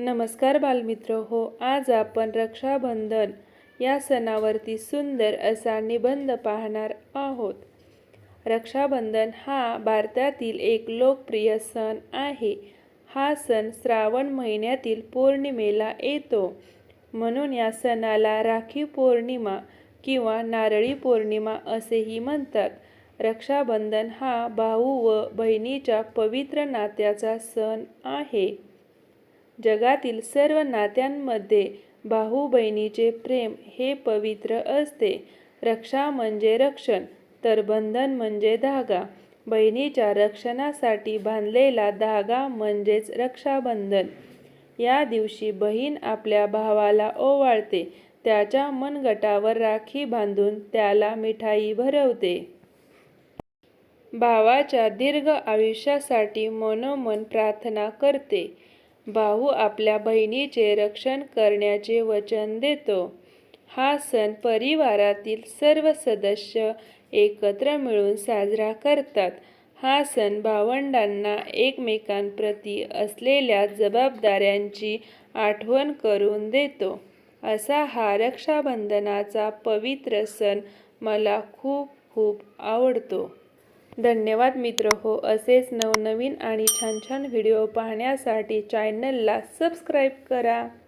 नमस्कार बालमित्र हो आज आपण रक्षाबंधन या सणावरती सुंदर असा निबंध पाहणार आहोत. रक्षाबंधन हा भारतातील एक लोकप्रिय सण आहे. हा सण श्रावण महिन्यातील पौर्णिमेला येतो. म्हणून या सणाला राखी पौर्णिमा किंवा नारळी पौर्णिमा असेही म्हणतात. रक्षाबंधन हा भाऊ व बहिणीच्या पवित्र नात्याचा सण आहे. जगातील सर्व नात्यांमध्ये भाऊ बहिणीचे प्रेम हे पवित्र असते. रक्षा म्हणजे रक्षण तर बंधन म्हणजे धागा. बहिणीच्या रक्षणासाठी बांधलेला धागा म्हणजेच रक्षाबंधन. या दिवशी बहीण आपल्या भावाला ओवाळते त्याच्या मनगटावर राखी बांधून त्याला मिठाई भरवते. भावाच्या दीर्घ आयुष्यासाठी मनोमन प्रार्थना करते. भाऊ आपल्या बहिणीचे रक्षण करण्याचे वचन देतो. हा सण परिवारातील सर्व सदस्य एकत्र मिळून साजरा करतात. हा सण भावंडांना एकमेकांप्रती असलेल्या जबाबदाऱ्यांची आठवण करून देतो. असा हा रक्षाबंधनाचा पवित्र सण मला खूप खूप आवडतो. धन्यवाद मित्र. हो असेच नवनवीन आणि छान छान व्हिडिओ पाहण्यासाठी चॅनलला सबस्क्राईब करा.